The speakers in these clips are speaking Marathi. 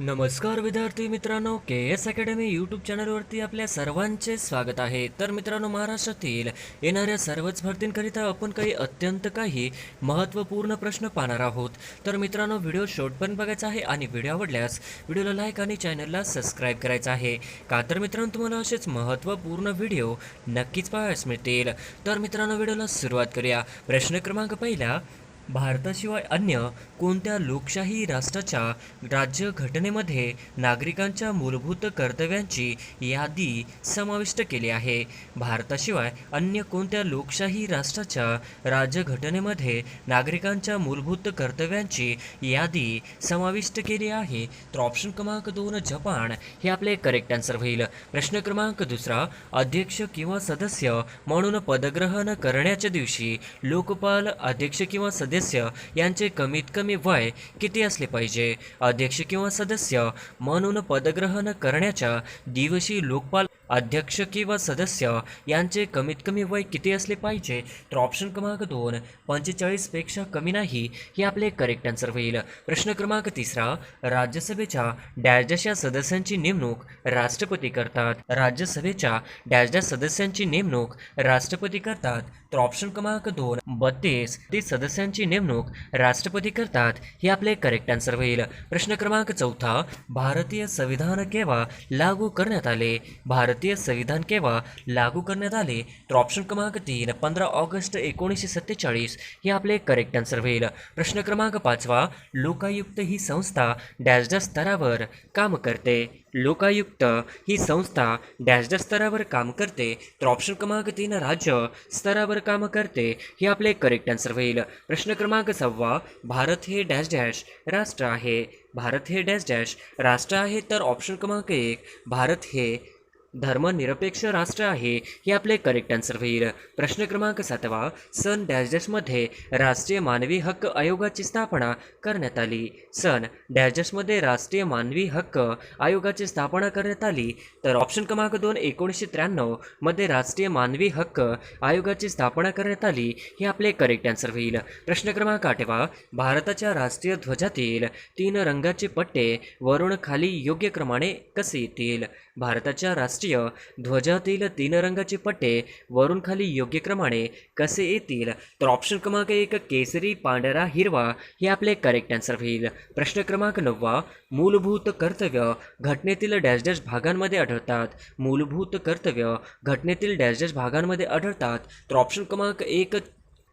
नमस्कार विद्यार्थी मित्रांनो के एस अकॅडमी यूट्यूब चॅनलवरती आपल्या सर्वांचे स्वागत आहे. तर मित्रांनो महाराष्ट्रातील येणाऱ्या सर्वच भरतींकरिता आपण काही अत्यंत काही महत्त्वपूर्ण प्रश्न पाहणार आहोत. तर मित्रांनो व्हिडिओ शॉर्टपर्यंत बघायचा आहे आणि व्हिडिओ आवडल्यास व्हिडिओला लाईक आणि चॅनलला सबस्क्राईब करायचा आहे. का तर मित्रांनो तुम्हाला असेच महत्त्वपूर्ण व्हिडिओ नक्कीच पाहायला मिळतील. तर मित्रांनो व्हिडिओला सुरुवात करूया. प्रश्न क्रमांक पहिला भारताशिवाय अन्य कोणत्या लोकशाही राष्ट्राच्या राज्यघटनेमध्ये नागरिकांच्या मूलभूत कर्तव्यांची यादी समाविष्ट केली आहे? भारताशिवाय अन्य कोणत्या लोकशाही राष्ट्राच्या राज्यघटनेमध्ये नागरिकांच्या मूलभूत कर्तव्यांची यादी समाविष्ट केली आहे? तर ऑप्शन क्रमांक दोन जपान. हे आपले करेक्ट आन्सर होईल. प्रश्न क्रमांक दुसरा अध्यक्ष किंवा सदस्य म्हणून पदग्रहण करण्याच्या दिवशी लोकपाल अध्यक्ष किंवा सदस्य यांचे कमीत कमी वय किती असले पाहिजे? अध्यक्ष किंवा सदस्य? म्हणून पदग्रहण करण्याच्या दिवशी लोकपाल अध्यक्ष किंवा सदस्य यांचे कमीत कमी वय किती असले पाहिजे? तर ऑप्शन क्रमांक दोन पंचेचाळीसपेक्षा कमी नाही हे आपले करेक्ट आन्सर होईल. प्रश्न क्रमांक तिसरा राज्यसभेच्या डॅश या सदस्यांची नेमणूक राष्ट्रपती करतात. राज्यसभेच्या डॅजड्या सदस्यांची नेमणूक राष्ट्रपती करतात. तर ऑप्शन क्रमांक दोन बत्तीस. ते सदस्यांची नेमणूक राष्ट्रपती करतात हे आपले करेक्ट आन्सर होईल. प्रश्न क्रमांक चौथा भारतीय संविधान केव्हा लागू करण्यात आले? भारतीय संविधान केव्हा लागू करण्यात आले? तर ऑप्शन क्रमांक तीन पंधरा ऑगस्ट एकोणीसशे सत्तेचाळीस हे आपले करेक्ट आन्सर होईल. प्रश्न क्रमांक पाचवा लोकायुक्त ही संस्था डॅश डॅश स्तरावर काम करते. लोकायुक्त ही संस्था डॅश डॅश स्तरावर काम करते तर ऑप्शन क्रमांक तीन राज्य स्तरावर काम करते हे आपले करेक्ट आन्सर होईल. प्रश्न क्रमांक सहावा भारत हे डॅश डॅश राष्ट्र आहे. भारत हे डॅश डॅश राष्ट्र आहे तर ऑप्शन क्रमांक एक भारत हे धर्मनिरपेक्ष राष्ट्र आहे हे आपले करेक्ट आन्सर होईल. प्रश्न क्रमांक सातवा सन डॅश डॅशमध्ये राष्ट्रीय मानवी हक्क आयोगाची स्थापना करण्यात आली. सन डॅश डॅशमध्ये राष्ट्रीय मानवी हक्क आयोगाची स्थापना करण्यात आली. तर ऑप्शन क्रमांक दोन एकोणीसशे त्र्याण्णवमध्ये राष्ट्रीय मानवी हक्क आयोगाची स्थापना करण्यात आली हे आपले करेक्ट आन्सर होईल. प्रश्न क्रमांक आठवा भारताच्या राष्ट्रीय ध्वजातील तीन रंगाचे पट्टे वरून खाली योग्य क्रमाने कसे येतील? भारताच्या राष्ट्रीय ध्वजातील तीन रंगाचे पट्टे वरून खाली योग्य क्रमाने कसे येतील? तर ऑप्शन क्रमांक एक केसरी पांढरा हिरवा हे आपले करेक्ट आन्सर होईल. प्रश्न क्रमांक नववा मूलभूत कर्तव्य घटनेतील डॅश डॅश भागांमध्ये आढळतात. मूलभूत कर्तव्य घटनेतील डॅश डॅश भागांमध्ये आढळतात. तर ऑप्शन क्रमांक एक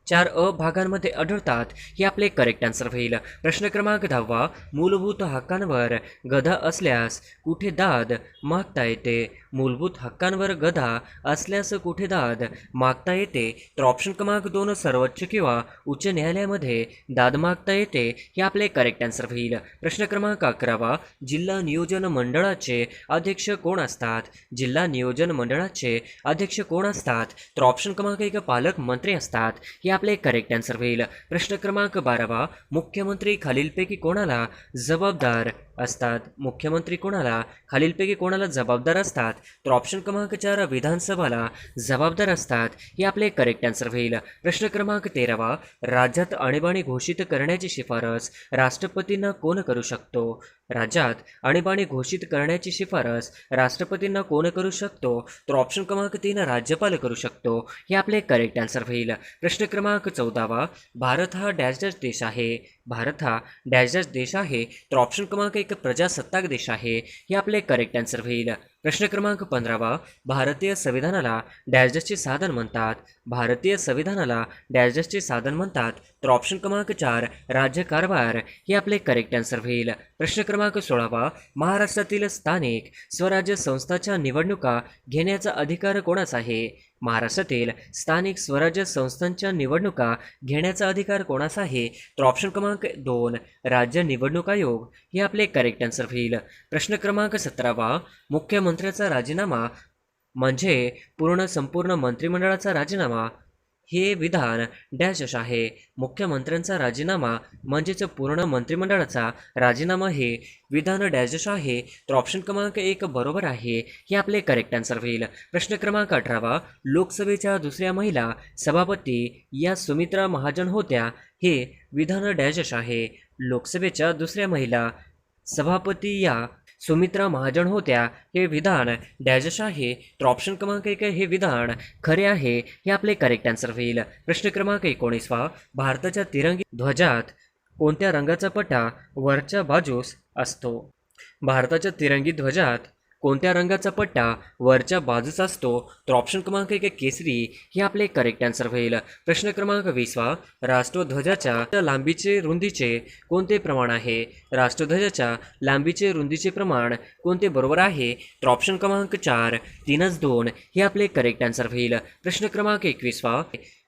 चार अ भागांमध्ये आढळतात. हे आपले करेक्ट आन्सर होईल. प्रश्न क्रमांक दहावा मूलभूत हक्कांवर गधा असल्यास कुठे दाद मागता येते? मूलभूत हक्कांवर गदा असल्यास कुठे दाद मागता येते? तर ऑप्शन क्रमांक दोन सर्वोच्च किंवा उच्च न्यायालयामध्ये दाद मागता येते हे आपले करेक्ट आन्सर होईल. प्रश्न क्रमांक अकरावा जिल्हा नियोजन मंडळाचे अध्यक्ष कोण असतात? जिल्हा नियोजन मंडळाचे अध्यक्ष कोण असतात? तर ऑप्शन क्रमांक एक पालकमंत्री असतात. हे आपले करेक्ट आन्सर होईल. प्रश्न क्रमांक बारावा. मुख्यमंत्री खालीलपैकी कोणाला जबाबदार असतात. मुख्यमंत्री कोणाला? खालीलपैकी कोणाला जबाबदार असतात? तर ऑप्शन क्रमांक चार विधानसभाला जबाबदार असतात हे आपले करेक्ट आन्सर होईल. प्रश्न क्रमांक तेरावा राज्यात आणीबाणी घोषित करण्याची शिफारस राष्ट्रपतींना कोण करू शकतो? राज्यात आणीबाणी घोषित करण्याची शिफारस राष्ट्रपतींना कोण करू शकतो? तर ऑप्शन क्रमांक तीन राज्यपाल करू शकतो हे आपले करेक्ट आन्सर होईल. प्रश्न क्रमांक चौदावा भारत हा डॅश डॅश देश आहे. भारत हा डॅश डॅश देश आहे. तर ऑप्शन क्रमांक एक प्रजासत्ताक देश आहे हे आपले करेक्ट आन्सर होईल. प्रश्न क्रमांक पंधरावा भारतीय संविधानाला डॅश डॅशचे साधन म्हणतात. भारतीय संविधानाला डॅश डॅशचे साधन म्हणतात. तर ऑप्शन क्रमांक चार राज्यकारभार हे आपले करेक्ट आन्सर होईल. प्रश्न क्रमांक सोळावा महाराष्ट्रातील स्थानिक स्वराज्य संस्थाच्या निवडणुका घेण्याचा अधिकार कोणाचा आहे? महाराष्ट्रातील स्थानिक स्वराज्य संस्थांच्या निवडणुका घेण्याचा अधिकार कोणाचा आहे? तर ऑप्शन क्रमांक दोन राज्य निवडणूक आयोग. हे आपले करेक्ट आन्सर होईल. प्रश्न क्रमांक सतरावा मुख्यमंत्र्याचा राजीनामा म्हणजे पूर्ण संपूर्ण मंत्रिमंडळाचा राजीनामा हे विधान डॅश आहे. मुख्यमंत्र्यांचा राजीनामा म्हणजेच पूर्ण मंत्रिमंडळाचा राजीनामा हे विधान डॅश आहे. तर ऑप्शन क्रमांक एक बरोबर आहे हे आपले करेक्ट आन्सर होईल. प्रश्न क्रमांक अठरावा लोकसभेच्या दुसऱ्या महिला सभापती या सुमित्रा महाजन होत्या हे विधान डॅश डॅश आहे. लोकसभेच्या दुसऱ्या महिला सभापती या सुमित्रा महाजन होत्या हे विधान डॅजश आहे तर ऑप्शन क्रमांक एक हे विधान. खरे आहे हे आपले करेक्ट आन्सर होईल. प्रश्न क्रमांक एकोणीसवा. भारताच्या तिरंगी ध्वजात कोणत्या रंगाचा पट्टा वरच्या बाजूस असतो? भारताच्या तिरंगी ध्वजात कोणत्या रंगाचा पट्टा वरच्या बाजूस असतो? तर ऑप्शन क्रमांक एक केसरी. हे आपले करेक्ट आन्सर होईल. प्रश्न क्रमांक वीसवा राष्ट्रध्वजाच्या लांबीचे रुंदीचे कोणते प्रमाण आहे? राष्ट्रध्वजाच्या लांबीचे रुंदीचे प्रमाण कोणते बरोबर आहे? तर ऑप्शन क्रमांक चार तीनच दोन. हे आपले करेक्ट आन्सर होईल. प्रश्न क्रमांक एकवीसवा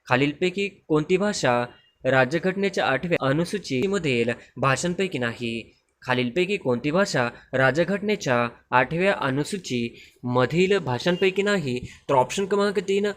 खालीलपैकी कोणती भाषा राज्यघटनेच्या आठव्या अनुसूचीमधील भाषांपैकी नाही? खालीलपैकी कोणती भाषा राज्यघटनेच्या आठव्या अनुसूची मधील भाषांपैकी नाही तर ऑप्शन क्रमांक तीन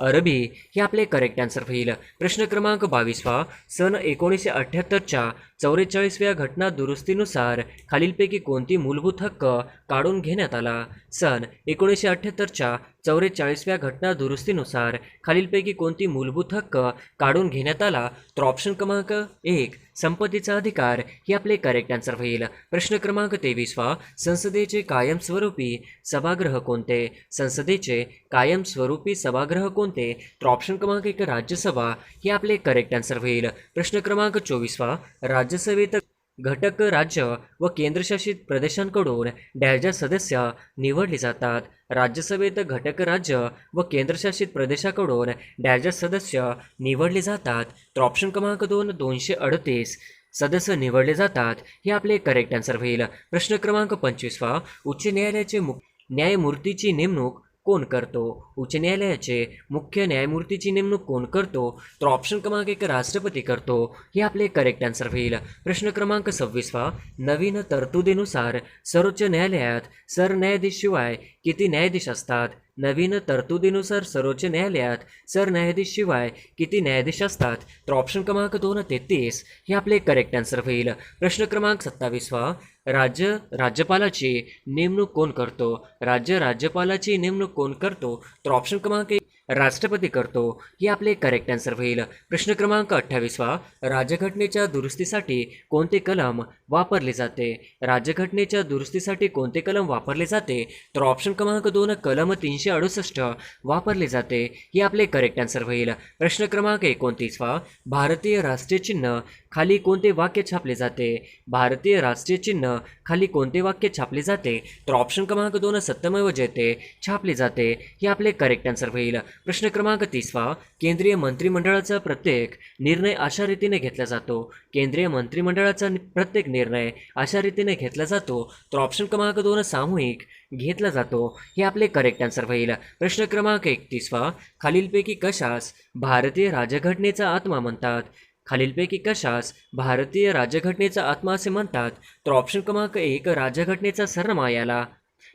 अरबी हे आपले करेक्ट आन्सर होईल. प्रश्न क्रमांक बावीसवा सन एकोणीसशे अठ्ठ्याहत्तरच्या चौवेचाळीसव्या घटना दुरुस्तीनुसार खालीलपैकी कोणती मूलभूत हक्क काढून घेण्यात आला? सन एकोणीसशे अठ्ठ्याहत्तरच्या चौवेचाळीसव्या घटना दुरुस्तीनुसार खालीलपैकी कोणती मूलभूत हक्क काढून घेण्यात आला? तर ऑप्शन क्रमांक एक संपत्तीचा अधिकार. हे आपले करेक्ट आन्सर होईल. प्रश्न क्रमांक तेवीसवा संसदेचे कायमस्वरूपी सभागृह कोणते? संसदेचे कायमस्वरूपी सभागृह कोणते? तर ऑप्शन क्रमांक एक राज्यसभा. हे आपले करेक्ट आन्सर होईल. प्रश्न क्रमांक चोवीसवा राज्यसभेत घटक राज्य व केंद्रशासित प्रदेशांकडून डॅशच्या सदस्य निवडले जातात. राज्यसभेत घटक राज्य व केंद्रशासित प्रदेशाकडून डॅशच्या सदस्य निवडले जातात. तर ऑप्शन क्रमांक दोन दोनशे अडतीस. सदस्य निवडले जातात. हे आपले करेक्ट आन्सर होईल. प्रश्न क्रमांक पंचवीसवा. उच्च न्यायालयाचे मुख न्यायमूर्तीची नेमणूक कोण करतो? उच्च न्यायालयाचे मुख्य न्यायमूर्तीची नेमणूक कोण करतो? तर ऑप्शन क्रमांक एक राष्ट्रपती करतो. हे आपले करेक्ट आन्सर होईल. प्रश्न क्रमांक सव्वीसवा नवीन तरतुदीनुसार सर्वोच्च न्यायालयात सरन्यायाधीशशिवाय किती न्यायाधीश असतात? नवीन तरतुदीनुसार सर्वोच्च न्यायालयात सरन्यायाधीशशिवाय किती न्यायाधीश असतात? तर ऑप्शन क्रमांक दोन तेहतीस हे आपले करेक्ट आन्सर होईल. प्रश्न क्रमांक सत्तावीसवा राज्य राज्यपालाची नेमणूक कोण करतो? राज्य राज्यपालाची नेमणूक कोण करतो? तर ऑप्शन क्रमांक एक राष्ट्रपती करतो. हे आपले करेक्ट आन्सर होईल. प्रश्न क्रमांक अठ्ठावीसवा राज्यघटनेच्या दुरुस्तीसाठी कोणते कलम वापरले जाते? राज्यघटनेच्या दुरुस्तीसाठी कोणते कलम वापरले जाते? तर ऑप्शन क्रमांक दोन कलम तीनशे अडुसष्ट वापरले जाते. हे आपले करेक्ट आन्सर होईल. प्रश्न क्रमांक एकोणतीसवा भारतीय राष्ट्रीय चिन्ह खाली कोणते वाक्य छापले जाते? भारतीय राष्ट्रीय चिन्ह खाली कोणते वाक्य छापले जाते? तर ऑप्शन क्रमांक दोन सत्यमय जयते छापले जाते. हे आपले करेक्ट आन्सर होईल. प्रश्न क्रमांक तीसवा केंद्रीय मंत्रिमंडळाचा प्रत्येक निर्णय अशा रीतीने घेतला जातो? केंद्रीय मंत्रिमंडळाचा प्रत्येक निर्णय अशा रीतीने घेतला जातो? तर ऑप्शन क्रमांक दोन सामूहिक घेतला जातो. हे आपले करेक्ट आन्सर होईल. प्रश्न क्रमांक एकतीसवा खालीलपैकी कशास भारतीय राज्यघटनेचा आत्मा म्हणतात? खालीलपैकी कशास भारतीय राज्यघटनेचा आत्मा असे म्हणतात? तर ऑप्शन क्रमांक एक राज्यघटनेचा सरनामा याला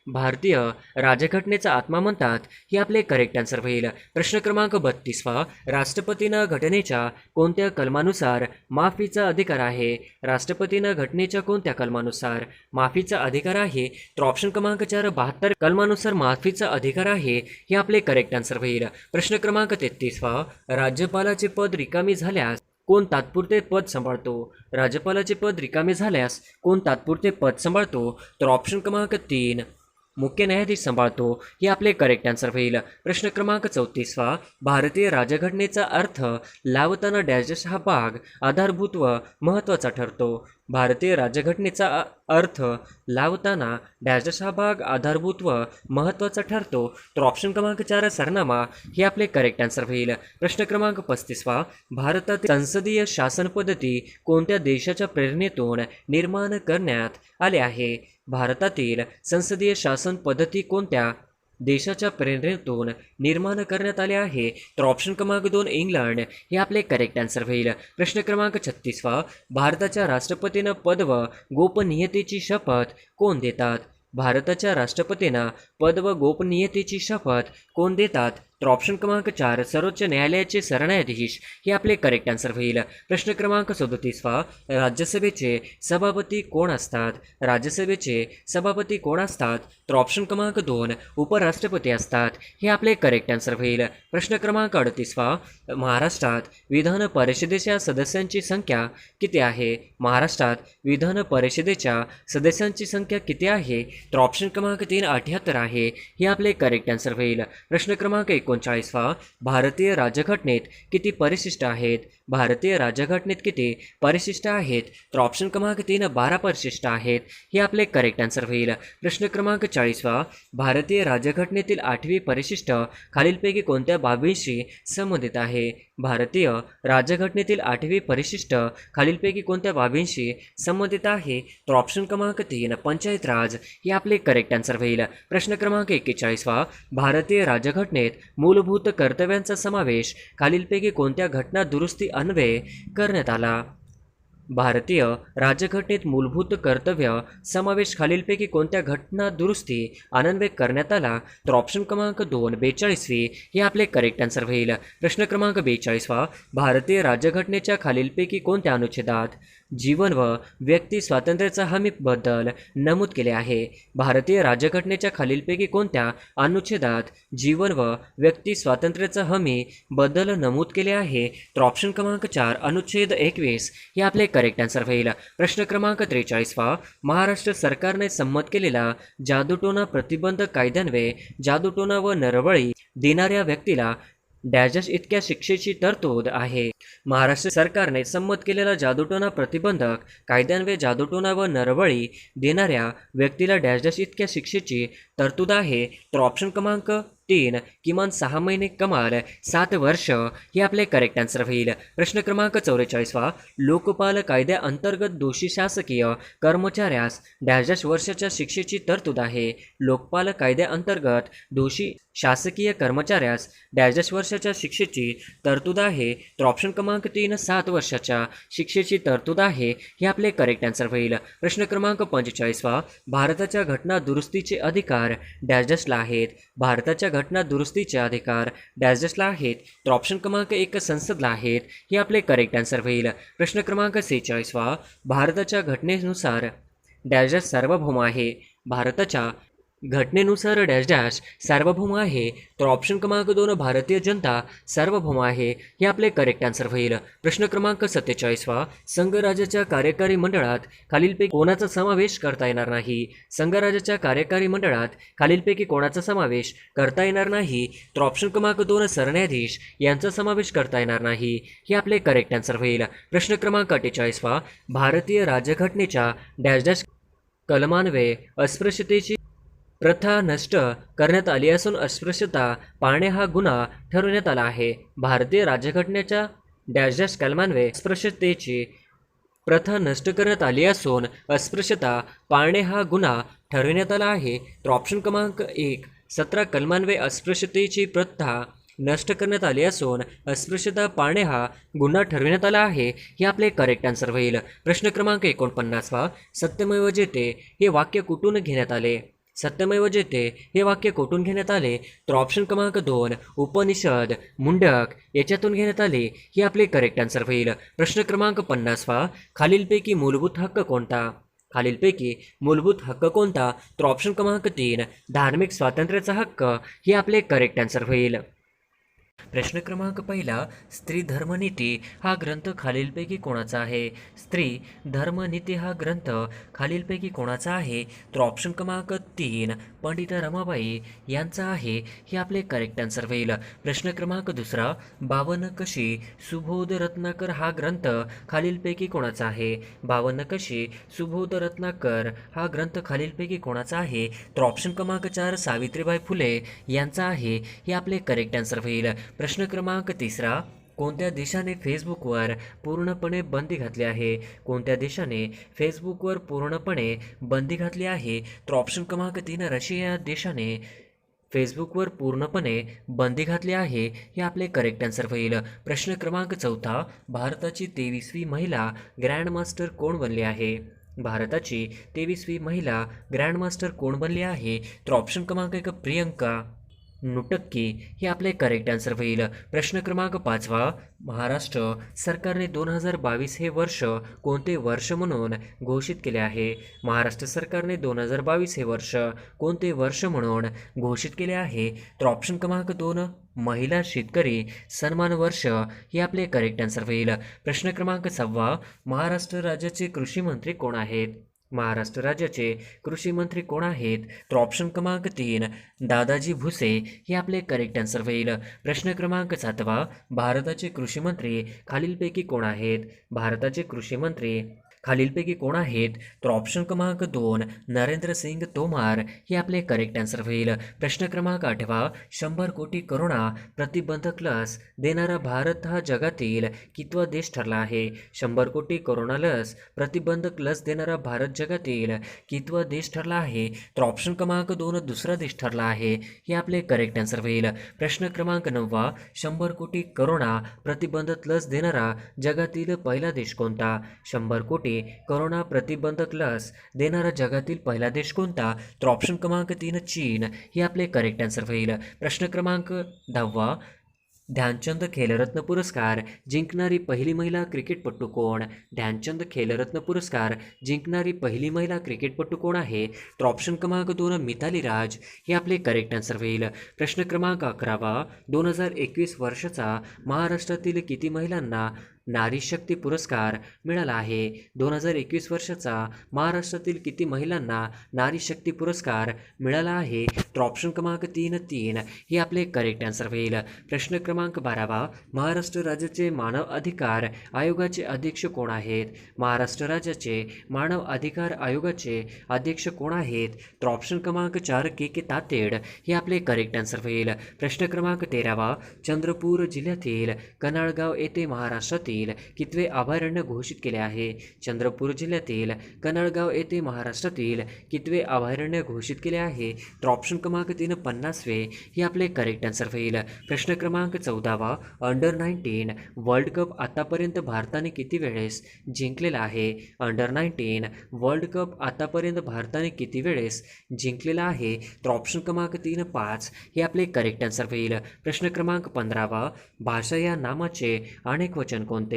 भारतीय राज्यघटनेचा आत्मा म्हणतात हे आपले करेक्ट आन्सर होईल. प्रश्न क्रमांक बत्तीसवा राष्ट्रपतीनं घटनेच्या कोणत्या कलमानुसार माफीचा अधिकार आहे? राष्ट्रपतीनं घटनेच्या कोणत्या कलमानुसार माफीचा अधिकार आहे? तर ऑप्शन क्रमांक चार बहात्तर कलमानुसार माफीचा अधिकार आहे हे आपले करेक्ट आन्सर होईल. प्रश्न क्रमांक तेहतीसवा राज्यपालाचे पद रिकामी झाल्यास कोण तात्पुरते पद सांभाळतो? राज्यपालाचे पद रिकामे झाल्यास कोण तात्पुरते पद सांभाळतो? तर ऑप्शन क्रमांक तीन. मुख्य न्यायाधीश सांभाळतो. हे आपले करेक्ट आन्सर होईल. प्रश्न क्रमांक चौतीसवा भारतीय राज्यघटनेचा अर्थ लावताना डॅश हा भाग आधारभूत व महत्त्वाचा ठरतो. भारतीय राज्यघटनेचा अर्थ लावताना डॅश हा भाग आधारभूत व महत्त्वाचा ठरतो. तर ऑप्शन क्रमांक चार सरनामा. हे आपले करेक्ट आन्सर होईल. प्रश्न क्रमांक पस्तीसवा भारतात संसदीय शासन पद्धती कोणत्या देशाच्या प्रेरणेतून निर्माण करण्यात आले आहे? भारतातील संसदीय शासन पद्धती कोणत्या? देशाच्या प्रेरणेतून निर्माण करण्यात आले आहे. तर ऑप्शन क्रमांक दोन इंग्लंड. हे आपले करेक्ट आन्सर होईल. प्रश्न क्रमांक छत्तीसवा. भारताच्या राष्ट्रपतीनं पद व गोपनीयतेची शपथ कोण देतात? भारताच्या राष्ट्रपतींना पद व गोपनीयतेची शपथ कोण देतात? तर ऑप्शन क्रमांक चार सर्वोच्च न्यायालयाचे सरन्यायाधीश हे आपले करेक्ट आन्सर होईल. प्रश्न क्रमांक सदोतीसवा राज्यसभेचे सभापती कोण असतात? राज्यसभेचे सभापती कोण असतात? तर ऑप्शन क्रमांक दोन उपराष्ट्रपती असतात. हे आपले करेक्ट आन्सर होईल. प्रश्न क्रमांक अडतीसवा महाराष्ट्रात विधान परिषदेच्या सदस्यांची संख्या किती आहे? महाराष्ट्रात विधान परिषदेच्या सदस्यांची संख्या किती आहे? तर ऑप्शन क्रमांक तीन अठ्याहत्तर आहे. हे आपले करेक्ट आन्सर होईल. प्रश्न क्रमांक एक एकोणचाळीसवा भारतीय राज्यघटनेत किती परिशिष्ट आहेत? भारतीय राज्यघटनेत किती परिशिष्ट आहेत? तर ऑप्शन क्रमांक तीन बारा परिशिष्ट आहेत. हे आपले करेक्ट आन्सर होईल. प्रश्न क्रमांक चाळीसवा भारतीय राज्यघटनेतील आठवी परिशिष्ट खालीलपैकी कोणत्या बाबींशी संबंधित आहे? भारतीय राज्यघटनेतील आठवी परिशिष्ट खालीलपैकी कोणत्या बाबींशी संबंधित आहे? तर ऑप्शन क्रमांक तीन पंचायत राज. हे आपले करेक्ट आन्सर होईल. प्रश्न क्रमांक एक्केचाळीसवा भारतीय राज्यघटनेत मूलभूत कर्तव्यांचा समावेश खालीलपैकी कोणत्या घटना दुरुस्ती अन्वये करण्यात आला? भारतीय राज्यघटनेत मूलभूत कर्तव्य समावेश खालीलपैकी कोणत्या घटना दुरुस्ती अनन्वय करण्यात आला? तर ऑप्शन क्रमांक दोन बेचाळीसवी हे आपले करेक्ट आन्सर होईल. प्रश्न क्रमांक बेचाळीसवा भारतीय राज्यघटनेच्या खालीलपैकी कोणत्या अनुच्छेदात जीवन व व्यक्ती स्वातंत्र्याचा हमीबद्दल नमूद केले आहे. भारतीय राज्यघटनेच्या खालीलपैकी कोणत्या अनुच्छेदात जीवन व व्यक्ती स्वातंत्र्याचा हमी बद्दल नमूद केले आहे? तर ऑप्शन क्रमांक चार अनुच्छेद एकवीस हे आपले करेक्ट आन्सर होईल. प्रश्न क्रमांक त्रेचाळीसवा महाराष्ट्र सरकारने संमत केलेला जादूटोना प्रतिबंध कायद्यान्वये जादूटोना व नरवळी देणाऱ्या व्यक्तीला डॅजस इतक्या शिक्षेची तरतूद आहे. महाराष्ट्र सरकारने संमत केलेला जादूटोना प्रतिबंधक कायद्यान्वये जादूटोना व नरबळी देणाऱ्या व्यक्तीला डॅजस इतक्या शिक्षेची तरतूद आहे तर ऑप्शन क्रमांक तीन किमान सहा महिने कमाल सात वर्ष. हे आपले करेक्ट आन्सर होईल. प्रश्न क्रमांक चौवेचाळीसवा लोकपाल कायद्याअंतर्गत दोषी शासकीय कर्मचाऱ्यास डॅशडॅश वर्षाच्या शिक्षेची तरतूद आहे. लोकपाल कायद्याअंतर्गत दोषी शासकीय कर्मचाऱ्यास डॅशडॅश वर्षाच्या शिक्षेची तरतूद आहे. तर ऑप्शन क्रमांक तीन सात वर्षाच्या शिक्षेची तरतूद आहे. हे आपले करेक्ट आन्सर होईल. प्रश्न क्रमांक पंचेचाळीसवा भारताच्या घटना दुरुस्तीचे अधिकार डॅशडॅशला आहेत. भारताच्या घटना दुरुस्तीचे अधिकार डॅशडॅशला आहेत. तर ऑप्शन क्रमांक एक संसदला आहेत. हे आपले करेक्ट आन्सर होईल. प्रश्न क्रमांक सेहेचाळीसवा भारताच्या घटनेनुसार डॅशडॅश सार्वभौम आहे. भारताच्या घटनेनुसार डॅश डॅश सार्वभौम आहे. तर ऑप्शन क्रमांक दोन भारतीय जनता सार्वभौम आहे. हे आपले करेक्ट आन्सर होईल. प्रश्न क्रमांक सत्तेचाळीसवा संघराज्याच्या कार्यकारी मंडळात खालीलपैकी कोणाचा समावेश करता येणार नाही? संघराज्याच्या कार्यकारी मंडळात खालीलपैकी कोणाचा समावेश करता येणार नाही? तर ऑप्शन क्रमांक दोन सरन्यायाधीश यांचा समावेश करता येणार नाही. हे आपले करेक्ट आन्सर होईल. प्रश्न क्रमांक अठ्ठेचाळीसवा भारतीय राज्यघटनेच्या डॅश डॅश कलमान्वये अस्पृश्यतेची प्रथा नष्ट करण्यात आली असून अस्पृश्यता पाळणे हा गुन्हा ठरवण्यात आला आहे. भारतीय राज्यघटनेच्या डॅश डॅश कलमान्वये अस्पृश्यतेची प्रथा नष्ट करण्यात आली असून अस्पृश्यता पाळणे हा गुन्हा ठरविण्यात आला आहे. तर ऑप्शन क्रमांक एक सतरा कलमान्वे अस्पृश्यतेची प्रथा नष्ट करण्यात आली असून अस्पृश्यता पाळणे हा गुन्हा ठरविण्यात आला आहे हे आपले करेक्ट आन्सर होईल. प्रश्न क्रमांक एकोणपन्नासवा सत्यमेव जेते हे वाक्य कुठून घेण्यात आले? सत्यमेव जेते हे वाक्य कोठून घेण्यात आले? तर ऑप्शन क्रमांक दोन उपनिषद मुंडक याच्यातून घेण्यात आले. हे आपले करेक्ट आन्सर होईल. प्रश्न क्रमांक पन्नासवा खालीलपैकी मूलभूत हक्क कोणता? खालीलपैकी मूलभूत हक्क कोणता? तर ऑप्शन क्रमांक तीन धार्मिक स्वातंत्र्याचा हक्क. हे आपले करेक्ट आन्सर होईल. प्रश्न क्रमांक पहिला स्त्री धर्मनीती हा ग्रंथ खालीलपैकी कोणाचा आहे? स्त्री धर्मनीती हा ग्रंथ खालीलपैकी कोणाचा आहे? तर ऑप्शन क्रमांक तीन पंडित रमाबाई यांचा आहे हे आपले करेक्ट आन्सर होईल प्रश्न क्रमांक दुसरा बावन कशी सुबोध रत्नाकर हा ग्रंथ खालीलपैकी कोणाचा आहे? बावन कशी सुबोध रत्नाकर हा ग्रंथ खालीलपैकी कोणाचा आहे? तर ऑप्शन क्रमांक चार सावित्रीबाई फुले यांचा आहे हे आपले करेक्ट आन्सर होईल प्रश्न क्रमांक तिसरा कोणत्या देशाने फेसबुकवर पूर्णपणे बंदी घातली आहे? कोणत्या देशाने फेसबुकवर पूर्णपणे बंदी घातली आहे? तर ऑप्शन क्रमांक तीन रशिया या देशाने फेसबुकवर पूर्णपणे बंदी घातली आहे हे आपले करेक्ट आन्सर होईल. प्रश्न क्रमांक चौथा भारताची तेवीसवी महिला ग्रँडमास्टर कोण बनली आहे? भारताची तेवीसवी महिला ग्रँडमास्टर कोण बनली आहे? तर ऑप्शन क्रमांक एक प्रियंका नुटक्की हे आपले करेक्ट आन्सर होईल. प्रश्न क्रमांक पाचवा महाराष्ट्र सरकारने दोन हजार बावीस हे वर्ष कोणते वर्ष म्हणून घोषित केले आहे? महाराष्ट्र सरकारने दोन हजार बावीस हे वर्ष कोणते वर्ष म्हणून घोषित केले आहे? तर ऑप्शन क्रमांक दोन महिला शेतकरी सन्मान वर्ष हे आपले करेक्ट आन्सर होईल. प्रश्न क्रमांक सहावा महाराष्ट्र राज्याचे कृषी मंत्री कोण आहेत? महाराष्ट्र राज्याचे कृषी मंत्री कोण आहेत? तर ऑप्शन क्रमांक तीन दादाजी भुसे हे आपले करेक्ट आन्सर होईल. प्रश्न क्रमांक सातवा भारताचे कृषी मंत्री खालीलपैकी कोण आहेत? भारताचे कृषी मंत्री खालीलपैकी कोण आहेत? तर ऑप्शन क्रमांक दोन नरेंद्र सिंग तोमार. हे आपले करेक्ट आन्सर होईल. प्रश्न क्रमांक आठवा शंभर कोटी करोना प्रतिबंधक लस देणारा भारत हा जगातील कितवा देश ठरला आहे? शंभर कोटी करोना लस प्रतिबंधक लस देणारा भारत जगातील कितवा देश ठरला आहे? तर ऑप्शन क्रमांक दोन दुसरा देश ठरला आहे. हे आपले करेक्ट आन्सर होईल. प्रश्न क्रमांक नववा शंभर कोटी करोना प्रतिबंधक लस देणारा जगातील पहिला देश कोणता? शंभर कोटी करोना प्रतिबंधक लस देणारा जगातील पहिला देश कोणता? तर ऑप्शन क्रमांक तीन चीन. हे आपले करेक्ट आन्सर होईल. प्रश्न क्रमांक दहावा. ध्यानचंद खेलरत्न पुरस्कार जिंकणारी पहिली महिला क्रिकेटपटू कोण? ध्यानचंद खेलरत्न पुरस्कार जिंकणारी पहिली महिला क्रिकेटपटू कोण आहे? तर ऑप्शन क्रमांक दोन मिताली राज. हे आपले करेक्ट आन्सर होईल. प्रश्न क्रमांक अकरावा. दोन हजार एकवीस वर्षाचा महाराष्ट्रातील किती महिलांना नारी शक्ती पुरस्कार मिळाला आहे. दोन हजार एकवीस वर्षाचा महाराष्ट्रातील किती महिलांना नारी शक्ती पुरस्कार मिळाला आहे? तर ऑप्शन क्रमांक तीन तीन. हे आपले करेक्ट आन्सर होईल. प्रश्न क्रमांक बारावा. महाराष्ट्र राज्याचे मानव अधिकार आयोगाचे अध्यक्ष कोण आहेत? महाराष्ट्र राज्याचे मानव अधिकार आयोगाचे अध्यक्ष कोण आहेत? तर ऑप्शन क्रमांक चार के के तातेड. हे आपले करेक्ट आन्सर होईल. प्रश्न क्रमांक तेरावा. चंद्रपूर जिल्ह्यातील कनाळगाव येथे महाराष्ट्रातील कितवे अभयारण्य घोषित केले आहे. चंद्रपूर जिल्ह्यातील कनळगाव येथे महाराष्ट्रातील कितवे अभयारण्य घोषित केले आहे. तर ऑप्शन क्रमांक तीन पन्नासवे हे आपले करेक्ट आन्सर होईल. प्रश्न क्रमांक चौदावा अंडर नाईन्टीन वर्ल्ड कप आतापर्यंत भारताने किती वेळेस जिंकलेला आहे? अंडर नाईन्टीन वर्ल्ड कप आतापर्यंत भारताने किती वेळेस जिंकलेला आहे? तर ऑप्शन क्रमांक तीन पाच हे आपले करेक्ट आन्सर होईल. प्रश्न क्रमांक पंधरावा भाषा या नामाचे अनेक वचन कोणते?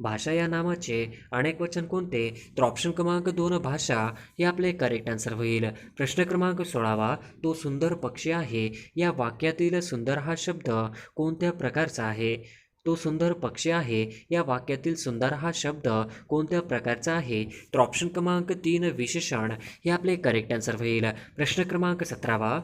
भाषा या नामाचे अनेक वचन कोणते? तर ऑप्शन क्रमांक दोन भाषा हे आपले करेक्ट आन्सर होईल. प्रश्न क्रमांक सोळावा तो सुंदर पक्षी आहे. या वाक्यातील सुंदर हा शब्द कोणत्या प्रकारचा आहे? तो सुंदर पक्षी आहे. या वाक्यातील सुंदर हा शब्द कोणत्या प्रकारचा आहे? तर ऑप्शन क्रमांक तीन विशेषण हे आपले करेक्ट आन्सर होईल. प्रश्न क्रमांक सतरावा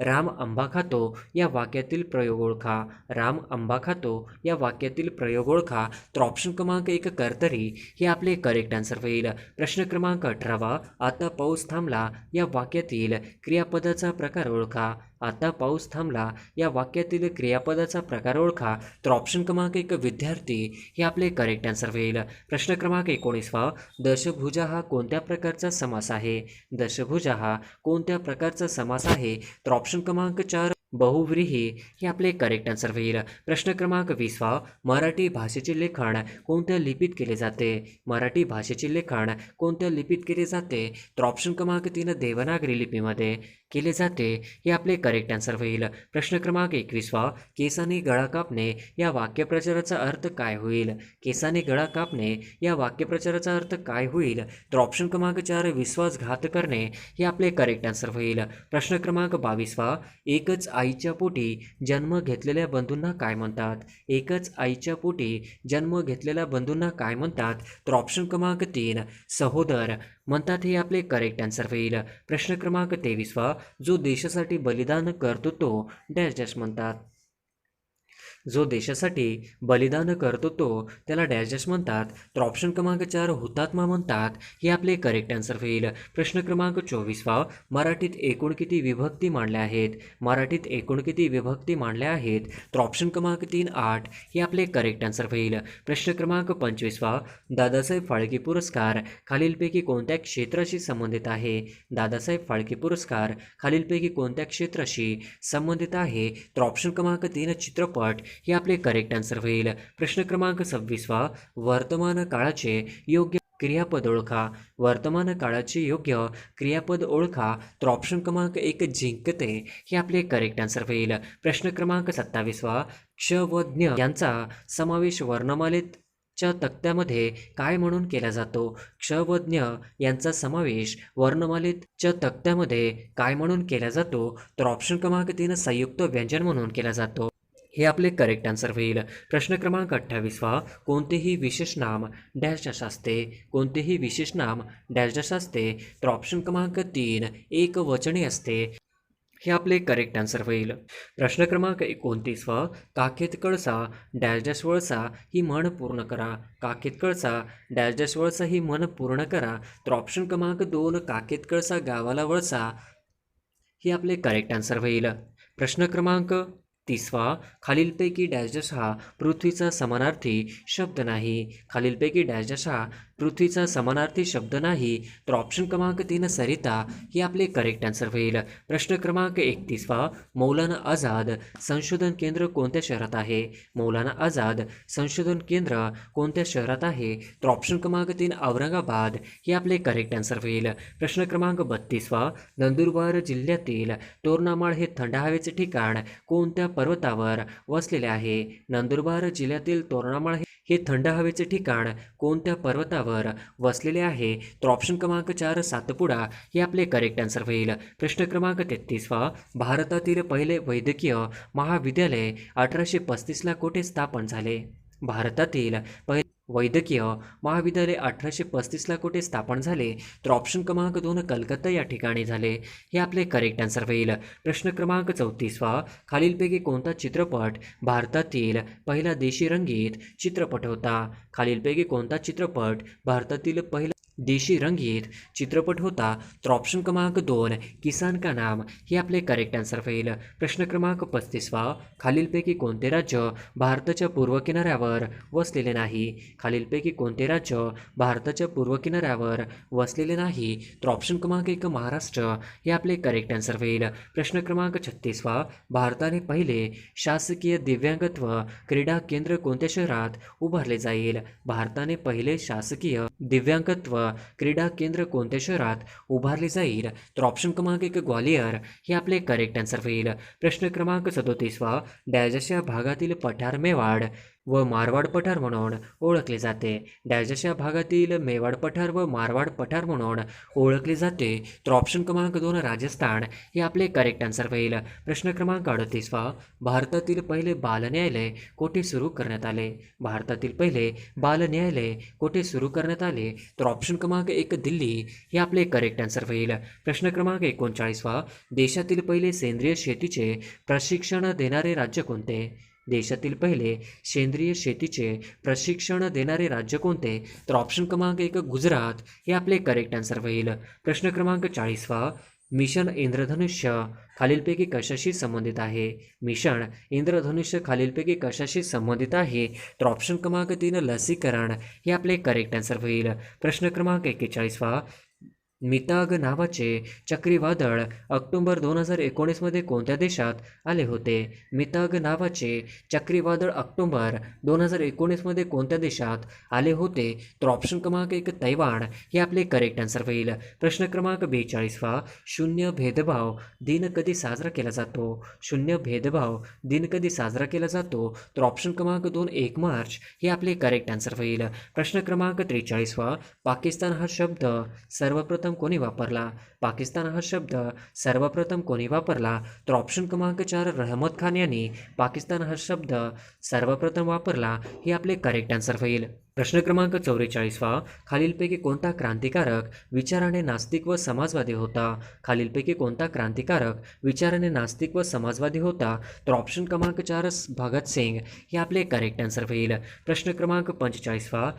राम आंबा खातो या वाक्यातील प्रयोग ओळखा. राम आंबा खातो या वाक्यातील प्रयोग ओळखा. तर ऑप्शन क्रमांक एक कर्तरी हे आपले करेक्ट आन्सर होईल. प्रश्न क्रमांक अठरावा आता पाऊस थांबला. या वाक्यातील क्रियापदाचा प्रकार ओळखा. आता पाऊस थांबला या वाक्यातील क्रियापदाचा प्रकार ओळखा. तर ऑप्शन क्रमांक एक विद्यार्थी. हे आपले करेक्ट आन्सर होईल. प्रश्न क्रमांक एकोणीसवा. दशभुजा हा कोणत्या प्रकारचा समास आहे? दशभुजा हा कोणत्या प्रकारचा समास आहे? तर ऑप्शन क्रमांक चार बहुव्रीही हे आपले करेक्ट आन्सर होईल. प्रश्न क्रमांक वीसवा मराठी भाषेचे लेखन कोणत्या लिपीत केले जाते? मराठी भाषेचे लेखन कोणत्या लिपीत केले जाते? तर ऑप्शन क्रमांक तीन देवनागरी लिपीमध्ये केले जाते. हे आपले करेक्ट आन्सर होईल. प्रश्न क्रमांक एकवीसवा केसाने गळा कापणे या वाक्यप्रचाराचा अर्थ काय होईल? केसाने गळा कापणे या वाक्यप्रचाराचा अर्थ काय होईल? तर ऑप्शन क्रमांक चार विश्वासघात करणे हे आपले करेक्ट आन्सर होईल. प्रश्न क्रमांक बावीसवा एकच आईच्या पोटी जन्म घेतलेल्या बंधूंना काय म्हणतात? एकच आईच्या पोटी जन्म घेतलेल्या बंधूंना काय म्हणतात? तर ऑप्शन क्रमांक तीन सहोदर. म्हणतात हे आपले करेक्ट आन्सर होईल. प्रश्न क्रमांक तेवीसवा जो देशासाठी बलिदान करतो तो डॅश डॅश म्हणतात. जो देशासाठी बलिदान करतो तो त्याला डॅश डॅश म्हणतात तर ऑप्शन क्रमांक चार हुतात्मा म्हणतात. हे आपले करेक्ट आन्सर होईल प्रश्न क्रमांक चोवीसवा. मराठीत एकूण किती विभक्ती मांडल्या आहेत? मराठीत एकूण किती विभक्ती मांडल्या आहेत? तर ऑप्शन क्रमांक तीन आठ. हे आपले करेक्ट आन्सर होईल प्रश्न क्रमांक पंचवीसवा. दादासाहेब फाळके पुरस्कार खालीलपैकी कोणत्या क्षेत्राशी संबंधित आहे? दादासाहेब फाळके पुरस्कार खालीलपैकी कोणत्या क्षेत्राशी संबंधित आहे? तर ऑप्शन क्रमांक तीन चित्रपट. हे आपले करेक्ट आन्सर होईल. प्रश्न क्रमांक सव्वीसवा वर्तमान काळाचे योग्य क्रियापद ओळखा. वर्तमान काळाचे योग्य क्रियापद ओळखा. तर ऑप्शन क्रमांक एक जिंकते. हे आपले करेक्ट आन्सर होईल. प्रश्न क्रमांक सत्तावीसवा क्ष व. ज्ञ यांचा समावेश वर्णमालेत च्या तक्त्यामध्ये काय म्हणून केला जातो? क्ष व ज्ञ यांचा समावेश वर्णमालेच्या तक्त्यामध्ये काय म्हणून केला जातो? तर ऑप्शन क्रमांक तीन संयुक्त व्यंजन म्हणून केला जातो. हे आपले करेक्ट आन्सर होईल. प्रश्न क्रमांक अठ्ठावीसवा कोणतेही विशेष नाम डॅश डॅश असते. कोणतेही विशेष नाम डॅश डॅश असते. तर ऑप्शन क्रमांक तीन एक वचने असते. हे आपले करेक्ट आन्सर होईल. प्रश्न क्रमांक एकोणतीसवा काखेत कळसा डॅश डॅश वळसा ही म्हण पूर्ण करा. काखेत कळसा डॅश डॅश वळसा ही म्हण पूर्ण करा. तर ऑप्शन क्रमांक दोन काखेत कळसा गावाला वळसा. हे आपले करेक्ट आन्सर होईल. प्रश्न क्रमांक तिसवा खालीलपैकी डॅश डॅश हा पृथ्वीचा समानार्थी शब्द नाही. खालीलपैकी डॅश डॅश हा पृथ्वीचा समानार्थी शब्द नाही तर ऑप्शन क्रमांक तीन सरिता ही आपले करेक्ट आन्सर होईल. प्रश्न क्रमांक एकतीसवा मौलाना आझाद संशोधन केंद्र कोणत्या शहरात आहे? मौलाना आझाद संशोधन केंद्र कोणत्या शहरात आहे? तर ऑप्शन क्रमांक तीन औरंगाबाद हे आपले करेक्ट आन्सर होईल. प्रश्न क्रमांक बत्तीसवा नंदुरबार जिल्ह्यातील तोरणामाळ हे थंड हवेचे ठिकाण कोणत्या पर्वतावर वसलेले आहे? नंदुरबार जिल्ह्यातील तोरणामाळ हे हे थंड हवेचे ठिकाण कोणत्या पर्वतावर वसलेले आहे? तर ऑप्शन क्रमांक चार सातपुडा हे आपले करेक्ट आन्सर होईल. प्रश्न क्रमांक तेहतीसवा भारतातील पहिले वैद्यकीय महाविद्यालय अठराशे पस्तीसला कोठे स्थापन झाले? भारतातील पहिले वैद्यकीय महाविद्यालय अठराशे पस्तीसला कुठे स्थापन झाले? तर ऑप्शन क्रमांक दोन कलकत्ता या ठिकाणी झाले. हे आपले करेक्ट आन्सर होईल. प्रश्न क्रमांक चौतीसवा. खालीलपैकी कोणता चित्रपट भारतातील पहिला देशी रंगीत चित्रपट होता? खालीलपैकी कोणता चित्रपट भारतातील पहिला देशी रंगीत चित्रपट होता तर ऑप्शन क्रमांक दोन किसान का नाम? हे आपले करेक्ट आन्सर होईल प्रश्न क्रमांक पस्तीसवा खालीलपैकी कोणते राज्य भारताच्या पूर्व किनाऱ्यावर वसलेले नाही? खालीलपैकी कोणते राज्य भारताच्या पूर्व किनाऱ्यावर वसलेले नाही? तर ऑप्शन क्रमांक एक महाराष्ट्र. हे आपले करेक्ट आन्सर होईल प्रश्न क्रमांक छत्तीसवा भारताने पहिले शासकीय दिव्यांगत्व क्रीडा केंद्र कोणत्या शहरात उभारले जाईल? भारताने पहिले शासकीय दिव्यांगत्व क्रीडा केंद्र कोणत्या शहरात उभारले जाईल? तर ऑप्शन क्रमांक एक ग्वालियर. हे आपले करेक्ट आन्सर होईल. प्रश्न क्रमांक सदोतीसवा. डॅजच्या भागातील पठार मेवाड. व मारवाड पठार म्हणून ओळखले जाते. डॅजच्या भागातील मेवाड पठार व मारवाड पठार म्हणून ओळखले जाते. तर ऑप्शन क्रमांक दोन राजस्थान. हे आपले करेक्ट आन्सर होईल. प्रश्न क्रमांक अडतीसवा भारतातील पहिले बाल न्यायालय कोठे सुरू करण्यात आले? भारतातील पहिले बाल न्यायालय कोठे सुरू करण्यात आले? तर ऑप्शन क्रमांक एक दिल्ली. हे आपले करेक्ट आन्सर होईल. प्रश्न क्रमांक एकोणचाळीसवा देशातील पहिले सेंद्रिय शेतीचे प्रशिक्षण देणारे राज्य कोणते? देशातील पहिले सेंद्रिय शेतीचे प्रशिक्षण देणारे राज्य कोणते? तर ऑप्शन क्रमांक एक गुजरात. हे आपले करेक्ट आन्सर होईल. प्रश्न क्रमांक चाळीसवा. मिशन इंद्रधनुष्य खालीलपैकी कशाशी संबंधित आहे? मिशन इंद्रधनुष्य खालीलपैकी कशाशी संबंधित आहे? तर ऑप्शन क्रमांक तीन लसीकरण. हे आपले करेक्ट आन्सर होईल. प्रश्न क्रमांक एक्केचाळीसवा मिताग नावाचे चक्रीवादळ ऑक्टोबर दोन हजार एकोणीसमध्ये कोणत्या देशात आले होते? मिताग नावाचे चक्रीवादळ ऑक्टोबर दोन हजार एकोणीसमध्ये कोणत्या देशात आले होते? तर ऑप्शन क्रमांक एक तैवान हे आपले करेक्ट आन्सर होईल. प्रश्न क्रमांक बेचाळीसवा शून्य भेदभाव दिन कधी साजरा केला जातो? शून्य भेदभाव दिन कधी साजरा केला जातो? तर ऑप्शन क्रमांक दोन एक मार्च हे आपले करेक्ट आन्सर होईल. प्रश्न क्रमांक त्रेचाळीसवा पाकिस्तान हा शब्द सर्वप्रथम कोणी वापरला? पाकिस्तान हा शब्द सर्वप्रथम कोणी वापरला? तर ऑप्शन क्रमांक चार रहमत खान यांनी पाकिस्तान हा शब्द सर्वप्रथम वापरला हे आपले करेक्ट आन्सर होईल. प्रश्न क्रमांक चौवेचाळीसवा खालीलपैकी कोणता क्रांतिकारक विचाराने नास्तिक व समाजवादी होता? खालीलपैकी कोणता क्रांतिकारक विचाराने नास्तिक व समाजवादी होता? तर ऑप्शन क्रमांक चार भगतसिंग हे आपले करेक्ट आन्सर होईल. प्रश्न क्रमांक पंचेचाळीसवा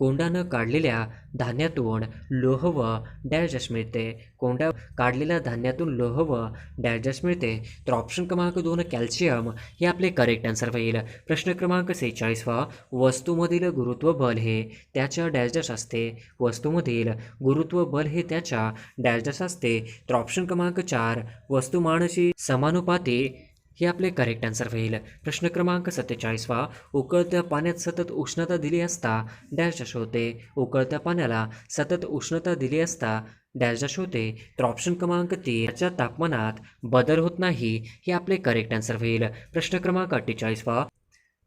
कोंडानं काढलेल्या धान्यातून लोह व डॅश मिळते. कोंडा काढलेल्या धान्यातून लोह व डॅश मिळते. तर ऑप्शन क्रमांक दोन कॅल्शियम हे आपले करेक्ट आन्सर होईल. प्रश्न क्रमांक सेहेचाळीसवा वस्तूमधील गुरुत्व बल हे त्याच्या डॅश असते वस्तूमधील गुरुत्व बल हे त्याच्या डॅश डॅश असते. तर ऑप्शन क्रमांक चार वस्तुमानाशी समानुपाती हे आपले करेक्ट आन्सर होईल प्रश्न क्रमांक सत्तेचाळीसवा उकळत्या पाण्यात सतत उष्णता दिली असता डॅश डॅश होते. उकळत्या पाण्याला सतत उष्णता दिली असता डॅश डॅश होते. तर ऑप्शन क्रमांक तीन तापमानात बदल होत नाही हे आपले करेक्ट आन्सर होईल प्रश्न क्रमांक अठ्ठेचाळीसवा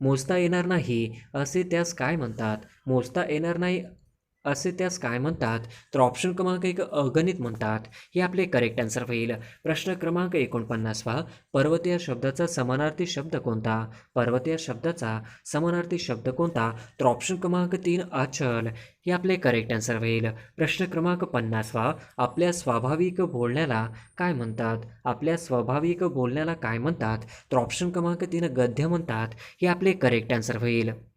मोजता येणार नाही असे त्यास काय म्हणतात? मोजता येणार नाही असे त्यास काय म्हणतात? तर ऑप्शन क्रमांक एक अगणित म्हणतात. हे आपले करेक्ट आन्सर होईल. प्रश्न क्रमांक एकोणपन्नासवा पर्वत या शब्दाचा समानार्थी शब्द कोणता? पर्वत या शब्दाचा समानार्थी शब्द कोणता? तर ऑप्शन क्रमांक तीन अचल. हे आपले करेक्ट आन्सर होईल. प्रश्न क्रमांक पन्नासवा आपल्या स्वाभाविक बोलण्याला काय म्हणतात? आपल्या स्वाभाविक बोलण्याला काय म्हणतात? तर ऑप्शन क्रमांक तीन गद्य म्हणतात. हे आपले करेक्ट आन्सर होईल.